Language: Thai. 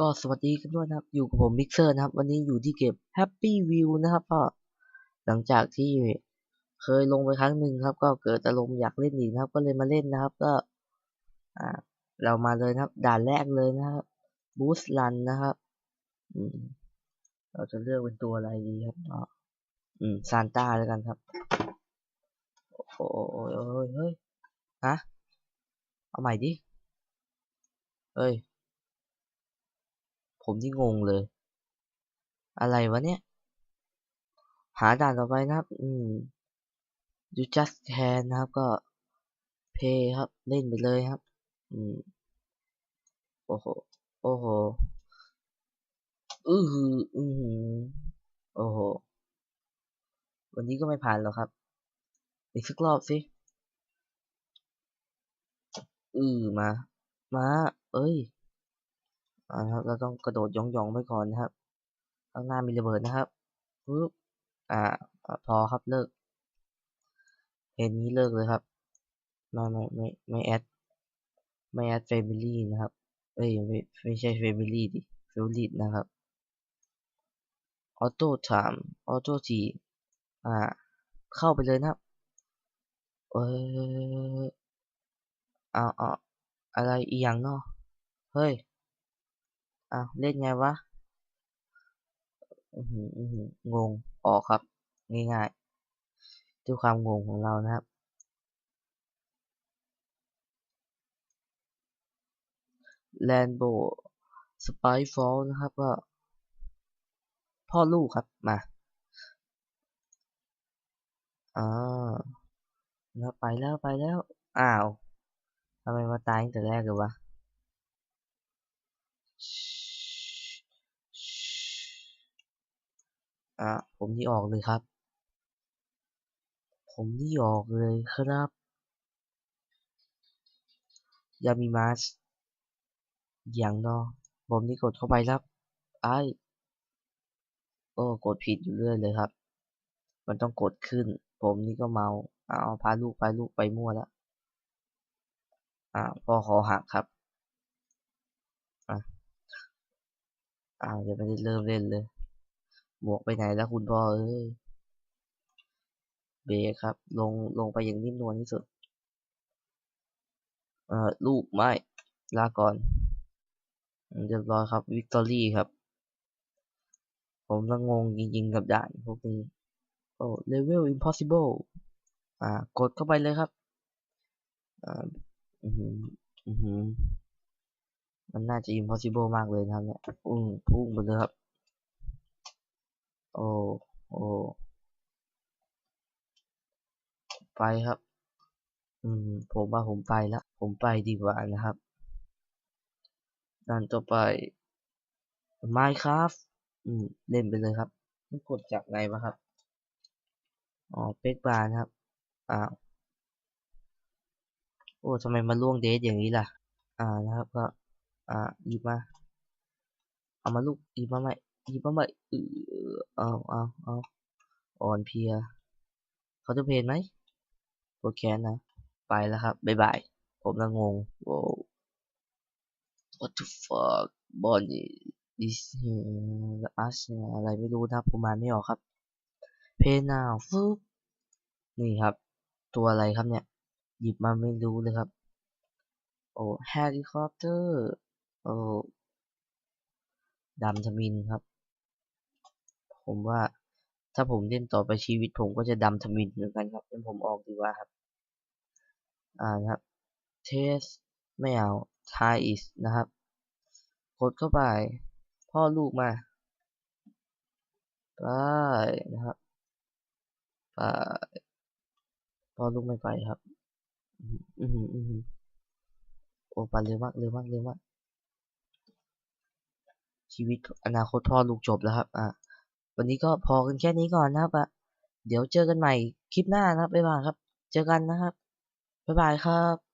ก็สวัสดีกันด้วยนะครับ อยู่กับผมมิกเซอร์นะครับ วันนี้อยู่ที่เก็บ Happy View นะครับก็หลังจากที่เคยลงไปครั้งหนึ่งครับ ก็เกิดอารมณ์อยากเล่นอีกนะครับ ก็เลยมาเล่นนะครับ ก็อ่าเรามาเลยนะครับ ด่านแรกเลยนะครับ Boost Run นะครับ อืม เราจะเลือกเป็นตัวอะไรดีครับก็อืมซานต้าแล้วกันครับ โอ้โอ้ยเฮ้ยฮะเอาใหม่ดิเฮ้ย ผมที่งงเลย อะไรวะเนี่ย หาด่านต่อไปนะครับ อืม you just can นะครับก็ play ครับ เล่นไปเลยครับ อืม โอ้โห โอ้โห อือหือ อือหือ โอ้โห วันนี้ก็ไม่ผ่านหรอกครับ อีกสักรอบสิ อือมา มา เอ้ย อ่าครับ เราต้องกระโดดย่องๆไปก่อนนะครับ ข้างหน้ามีระเบิดนะครับปึ๊บอ่า พอครับเลิกเพลงนี้เลิกเลยครับ ไม่ไม่ไม่ไม่แอด ไม่แอดเฟมิลี่นะครับเอ้ยไม่ไม่ใช่เฟมิลี่ดิเฟมิลี่นะครับออโต้ไทม์ออโต้ทีอ่า เข้าไปเลยนะครับ เอ้ยเอาเอาอะไรอีกอย่างเนาะเฮ้ย อ้าวเล่นไงวะงงออกครับ ง่ายๆด้วยความงงของเรานะครับ แลนโบสไปฟอลนะครับก็ พ่อลูกครับ มาอ่าแล้วไปแล้วไปแล้ว อ้าวทำไมมาตายตั้งแต่แรกเลยวะ อะผมนี่ออกเลยครับ ผมนี่ออกเลยครับยามีมาสอย่างเนาะผมนี่กดเข้าไปครับไอ้โอ้กดผิดอยู่เรื่อยเลยครับ มันต้องกดขึ้น ผมนี่ก็เมาเอาพาลูกไปลูกไปมั่วแล้วอ่าพ่อขอหักครับอะอ้าวยังไม่ได้เริ่มเล่นเลย หมวกไปไหนแล้วคุณพ่อเอ้ยเบรครับ ลงลงไปอย่างนิ่มนวลที่สุด เอ่อลูกไม่ลาก่อนเรียบร้อยครับวิกตอรี่ครับ ผมละงงจริงๆกับด่านพวกนี้โอ้ level impossible อ่ากดเข้าไปเลยครับอ่าอือหืออือหือมันน่าจะ impossible มากเลยนะครับเนี่ยพุ่งพุ่งไปเลยครับ โอ้โอ้ไปครับ อืม ผมว่าผมไปแล้วผมไปดีกว่านะครับด่านต่อไป Minecraft อืม เล่นไปเลยครับมันกดจากไหนวะครับ อ๋อ เป็กบาร์นครับ อ้าว โอ้ทำไมมาล่วงเดทอย่างนี้ล่ะ อ่า นะครับ ก็ อ่าหยิบมา เอามาลูกหยิบมาใหม่ หยิบมาใหมเออเอาเอาเอาอ่อนเพียเขาจะเพนไหมโปรแคนนะ ไปแล้วครับ บ๊ายบาย ผมละงงโว้ what the fuck บอลนี่ this us อะไรไม่รู้นะผมมาไม่ออกครับ เพน now ฟึบนี่ครับ ตัวอะไรครับเนี่ย หยิบมาไม่รู้เลยครับ โอ้เฮลิคอปเตอร์ โอ้ดำทมินครับ ผมว่า ถ้าผมเล่นต่อไปชีวิตผมก็จะดำทมินเหมือนกันครับงั้นผมออกดีกว่าครับ อ่านะครับเทสไม่เอาทายอิสนะครับ กดเข้าไป พ่อลูกมา ไปนะครับ ไปพ่อลูกไม่ไปครับ อือหืออือหือโอ้ไปเร็วมากเร็วมากเร็วมากชีวิตอนาคตพ่อลูกจบแล้วครับ อ่า วันนี้ก็พอกันแค่นี้ก่อนนะครับอะเดี๋ยวเจอกันใหม่คลิปหน้านะครับบ๊ายบายครับ เจอกันนะครับบ๊ายบายครับ